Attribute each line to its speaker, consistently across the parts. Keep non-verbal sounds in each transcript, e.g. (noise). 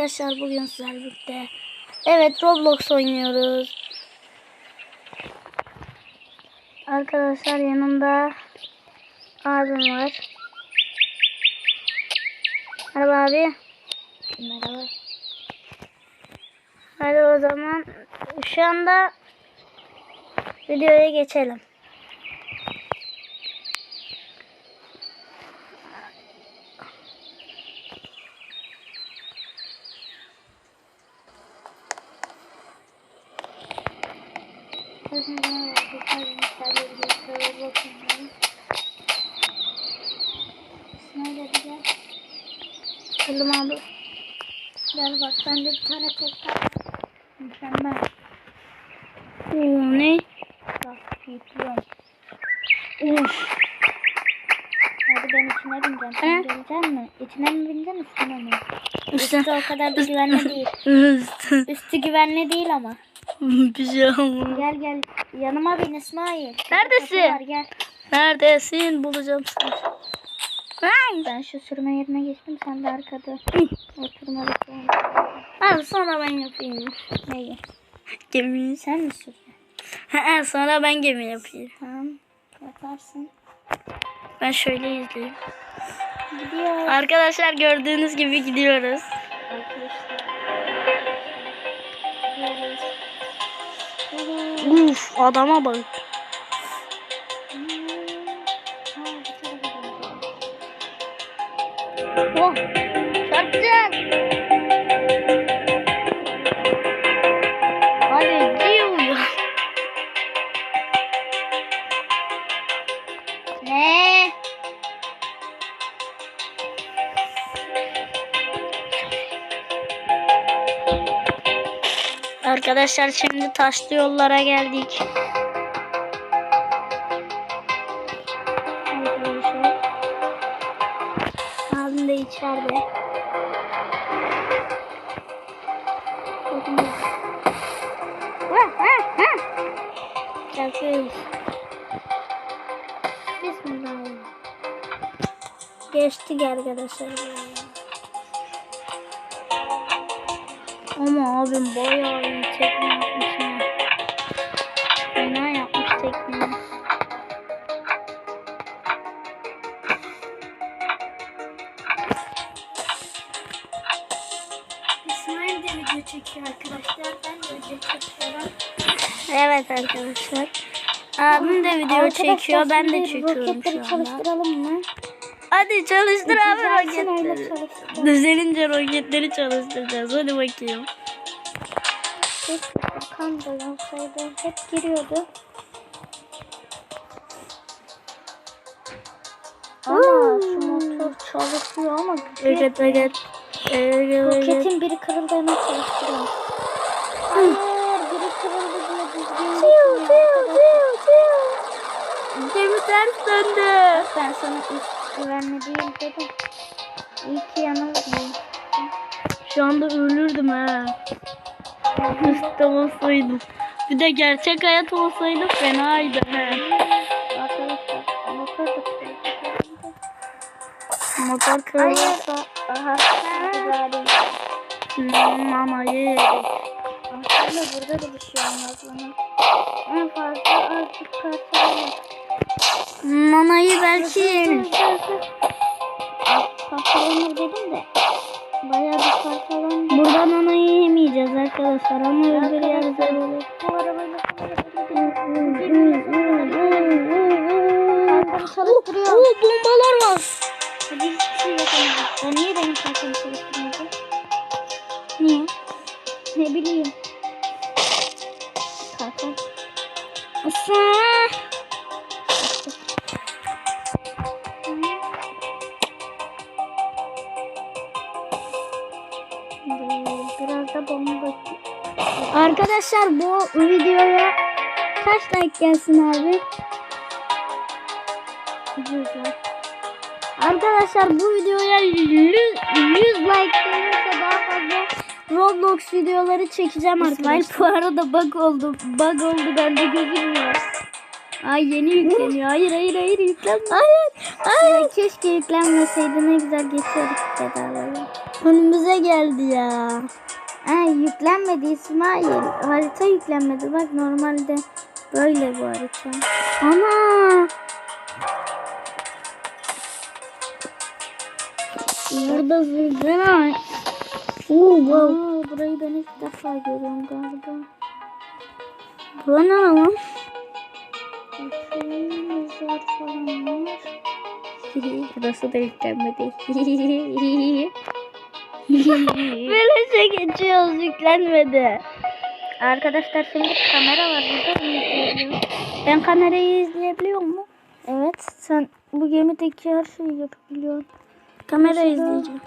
Speaker 1: arkadaşlar bugün sizlerle birlikte. Evet Roblox oynuyoruz. Arkadaşlar yanımda abim var. Merhaba abi. Merhaba. Hadi o zaman şu anda videoya geçelim. Bakalım abi. Gel bak bende bir tane tekrar. Mükemmel. Oo, ne? Bak yüklüyorum. Uf. Hadi ben içine bineceğim. Sen gelecek mi? İçine mi bineceksin üstüne mi?
Speaker 2: Üstüne.
Speaker 1: Üstü o kadar da güvenli değil. Üstü güvenli değil ama. (laughs)
Speaker 2: bir şey olmaz.
Speaker 1: Gel gel yanıma bin İsmail.
Speaker 2: Neredesin?
Speaker 1: Var, Gel.
Speaker 2: Neredesin? Bulacağım seni.
Speaker 1: Ben şu sürme yerine geçtim sen de arkada oturma bekleyin.
Speaker 2: Abi sonra ben yapayım.
Speaker 1: Neyi?
Speaker 2: Gemi.
Speaker 1: Sen mi?
Speaker 2: Ha, sonra ben gemi yapayım.
Speaker 1: Tamam yaparsın.
Speaker 2: Ben şöyle izleyeyim.
Speaker 1: Gidiyor.
Speaker 2: Arkadaşlar gördüğünüz gibi gidiyoruz.
Speaker 1: Arkadaşlar. Gidiyoruz.
Speaker 2: Uf adama bak. Oh çarpacak. Hadi ciu.
Speaker 1: Ne?
Speaker 2: Arkadaşlar şimdi taşlı yollara geldik.
Speaker 1: İçeride. Bakın ya. Vah, vah, vah. Yapıyoruz. Bismillah. Geçtik arkadaşlar.
Speaker 2: Ama abim bayağı iyi tekne yapmış ha. Fena yapmış tekneyi.
Speaker 1: İsmail de video çekiyor arkadaşlar. Ben de video çekiyorum.
Speaker 2: Evet arkadaşlar. Abim de video çekiyor. Ben de çekiyorum
Speaker 1: Roketleri
Speaker 2: şu anda.
Speaker 1: çalıştıralım mı?
Speaker 2: Hadi çalıştır abi roketleri. Düzelince roketleri çalıştıracağız. Hadi bakayım.
Speaker 1: Furkan da olsaydı. Hep giriyordu. Ama şu motor çalışıyor ama güzel.
Speaker 2: Evet evet. Evet.
Speaker 1: Roketin biri kırıldı hemen çalıştırıyor. Hayır biri kırıldı diye düzgün gitmiyor.
Speaker 2: Gemi ters döndü.
Speaker 1: Ben sana üst güvenli değil dedim. İyi ki yanıldım.
Speaker 2: Şu anda ölürdüm ha. Üstte olsaydım. Bir de gerçek hayat olsaydı fenaydı he.
Speaker 1: Motor
Speaker 2: kırılırsa
Speaker 1: Aha. Güzel.
Speaker 2: mama yedik.
Speaker 1: Aslında burada da bir şey olmaz bana. En fazla azıcık parçalanır.
Speaker 2: Manayı belki yerim.
Speaker 1: Parçalanır dedim de. Bayağı bir parçalandı.
Speaker 2: Buradan anayı yemeyeceğiz arkadaşlar ama öbür yer zor olur.
Speaker 1: Bu arabayla çalıştırıyor.
Speaker 2: Oo bombalar var.
Speaker 1: Hadi hiçbir şey yapamadık. Ben niye benim kalkanı çalıştırmadı?
Speaker 2: Niye?
Speaker 1: Ne bileyim. Kalkan.
Speaker 2: Isıı.
Speaker 1: Biraz da bomba.
Speaker 2: Arkadaşlar bu videoya kaç like gelsin abi?
Speaker 1: Güzel.
Speaker 2: Arkadaşlar bu videoya 100, 100 like gelirse daha fazla Roblox videoları çekeceğim
Speaker 1: İsmail
Speaker 2: arkadaşlar. bu arada bug oldu. Bug oldu bende gözükmüyor. Ay yeni yükleniyor. Hayır hayır hayır yüklenme. Hayır. Hayır.
Speaker 1: Ya keşke yüklenmeseydi ne güzel geçiyorduk bedavaya.
Speaker 2: Önümüze geldi ya.
Speaker 1: Ay yüklenmedi İsmail. Harita yüklenmedi. Bak normalde böyle bu harita.
Speaker 2: Ana. Burada zırzına. Oo, wow.
Speaker 1: Aa, burayı ben ilk defa görüyorum galiba.
Speaker 2: Bu ne lan?
Speaker 1: Mezar falan var.
Speaker 2: Burası da yüklenmedi. (laughs) Böylece geçiyoruz yüklenmedi.
Speaker 1: Arkadaşlar şimdi kamera var burada?
Speaker 2: Ben kamerayı izleyebiliyor mu?
Speaker 1: Evet sen bu gemideki her şeyi yapabiliyorsun.
Speaker 2: Kamera
Speaker 1: Mesela-
Speaker 2: izleyeceğim.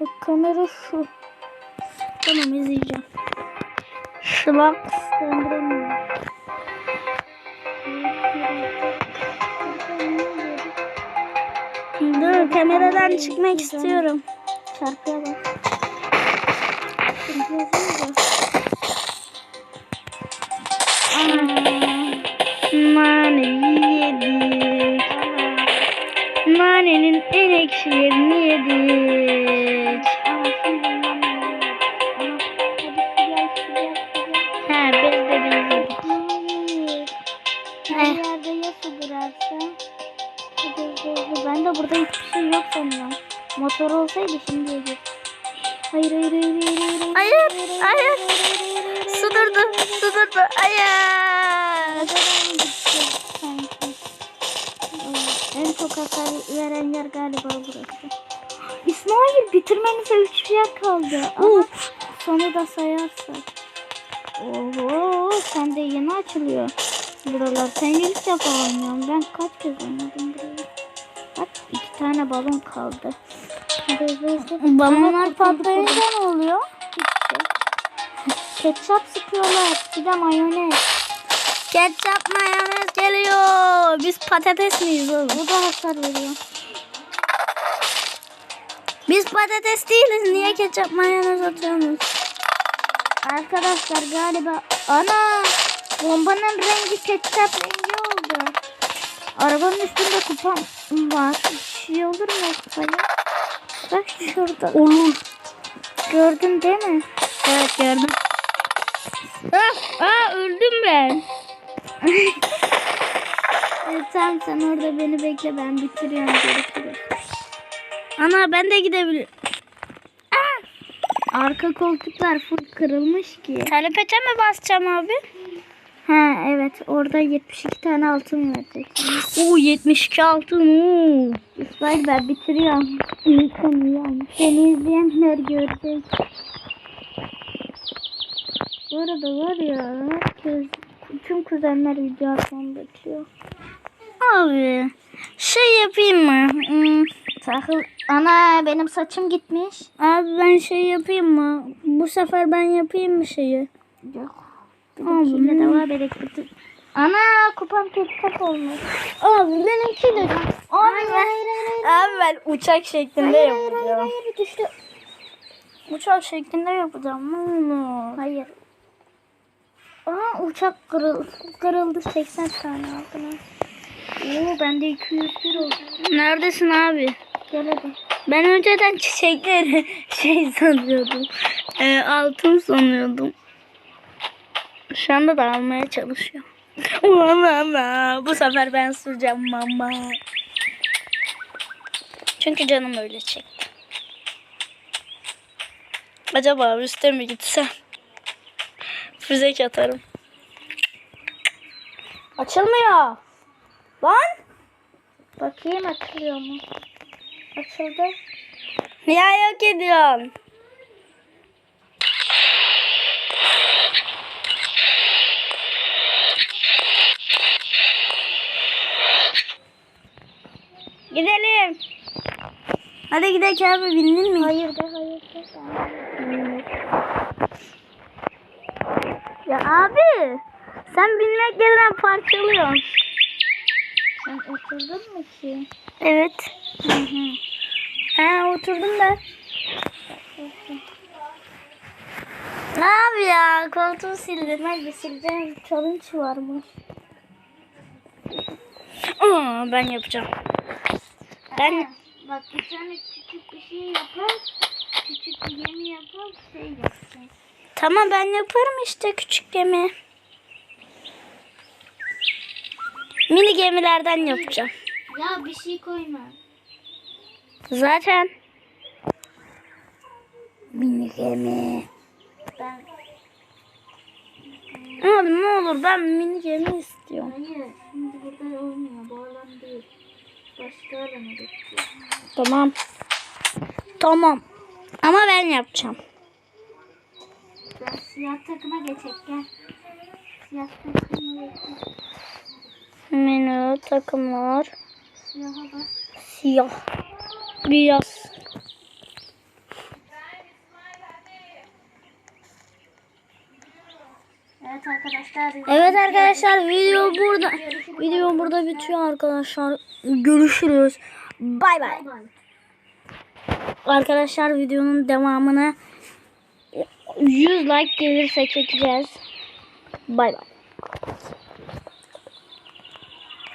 Speaker 1: Bak kamera şu.
Speaker 2: Tamam izleyeceğim. Şlak.
Speaker 1: Döndüremiyorum.
Speaker 2: Dur kameradan çıkmak istiyorum.
Speaker 1: Çarpıya bak.
Speaker 2: Naneyi yedik. Nanenin en ekşilerini yedik.
Speaker 1: Şimdi ben ne yapayım? Ama hadi su gel su gel su gel.
Speaker 2: He biz de yedik.
Speaker 1: Hayır. Her
Speaker 2: Eh.
Speaker 1: yerde ya su durarsa. Hadi hızlı hızlı. Ben de burada hiçbir şey yok sanıyorum. Motor olsaydı şimdi yedik. Hayır hayır hayır hayır hayır.
Speaker 2: Hayır, hayır. Su durdu, su durdu. Hayır.
Speaker 1: Veren yer galiba burası. İsmail bitirmenize üç yer kaldı. Ama sonu da sayarsak. Oho sen de yeni açılıyor. Buralar sen ilk defa oynuyorsun. Ben kaç kez oynadım burayı. Bak iki tane balon kaldı.
Speaker 2: Balonlar patlayınca
Speaker 1: ne oluyor? Ketçap sıkıyorlar. Bir de mayonez.
Speaker 2: Ketçap mayonez geliyor. Biz patates miyiz oğlum?
Speaker 1: Bu da hasar veriyor.
Speaker 2: Biz patates değiliz. Niye ketçap mayonez atıyorsunuz?
Speaker 1: Arkadaşlar galiba ana bombanın rengi ketçap rengi oldu. Arabanın üstünde kupon var. Bir şey olur mu kupaya? Bak şurada.
Speaker 2: Olur.
Speaker 1: Gördün değil mi?
Speaker 2: Evet gördüm. Ah, aa, öldüm ben. (laughs)
Speaker 1: Evet, tamam sen orada beni bekle ben bitiriyorum görüşürüz.
Speaker 2: Ana ben de gidebilirim.
Speaker 1: Arka koltuklar full kırılmış ki.
Speaker 2: Telepete mi basacağım abi?
Speaker 1: Ha evet orada 72 tane altın verecek.
Speaker 2: Oo 72 altın. Oo.
Speaker 1: İsmail ben bitiriyorum. Uyan. Seni izleyenler görecek. Bu arada var ya herkes, tüm kuzenler video atmamı bekliyor.
Speaker 2: Abi şey yapayım mı? Hmm,
Speaker 1: Tahıl, ana benim saçım gitmiş.
Speaker 2: abi ben şey yapayım mı? Bu sefer ben yapayım mı şeyi?
Speaker 1: Yok.
Speaker 2: Abi,
Speaker 1: Benimkiyle
Speaker 2: hmm.
Speaker 1: devam. Bitir. Ana kupam ketçap olmuş.
Speaker 2: Abi benimki de.
Speaker 1: Hayır hayır hayır.
Speaker 2: Abi ben uçak şeklinde
Speaker 1: Hayır hayır hayır,
Speaker 2: yapacağım.
Speaker 1: hayır düştü.
Speaker 2: Uçak şeklinde yapacağım. Bunu.
Speaker 1: Hayır. Aa uçak kırıldı. Kırıldı 80 tane altına. Oo bende 201 oldu.
Speaker 2: Neredesin abi?
Speaker 1: Gel hadi.
Speaker 2: Ben önceden çiçekleri (laughs) şey sanıyordum. Ee, altın sanıyordum. Şu anda da almaya çalışıyorum. (laughs) Mama, bu sefer ben süreceğim mama. Çünkü canım öyle çekti. Acaba üste mi gitsem? Füzek atarım. Açılmıyor. Lan.
Speaker 1: Bakayım açılıyor mu? Açıldı.
Speaker 2: Ya yok ediyorsun. Gidelim. Hadi gidelim abi bindin mi?
Speaker 1: Hayır de hayır de.
Speaker 2: Ya abi sen binmek yerine parçalıyorsun.
Speaker 1: Sen oturdun mu ki?
Speaker 2: Evet.
Speaker 1: Hı hı.
Speaker 2: Ha oturdum ben. Ne abi ya koltuğu sildim.
Speaker 1: Bir sileceğim challenge varmış.
Speaker 2: Aa, ben yapacağım. Ben
Speaker 1: Bak bir tane küçük bir şey yapar. Gemi yapıp şey yapacağız.
Speaker 2: Tamam ben yaparım işte küçük gemi. Mini gemilerden yapacağım.
Speaker 1: Ya bir şey koyma.
Speaker 2: Zaten mini gemi.
Speaker 1: Ben
Speaker 2: Oğlum ne olur ben mini gemi istiyorum.
Speaker 1: hayır şimdi burada olmuyor. Bu alan değil. Başka alana geçiyor.
Speaker 2: Tamam. Tamam. Ama ben yapacağım.
Speaker 1: Ben siyah takıma geçecek gel. Siyah takıma geçecek.
Speaker 2: Menü takımlar
Speaker 1: Siyaha bas.
Speaker 2: siyah. Beyaz.
Speaker 1: Evet arkadaşlar.
Speaker 2: Evet arkadaşlar video burada video burada bitiyor arkadaşlar. Görüşürüz. Bay bay.
Speaker 1: Bay bay.
Speaker 2: Arkadaşlar videonun devamını 100 like gelirse çekeceğiz. Bay bay.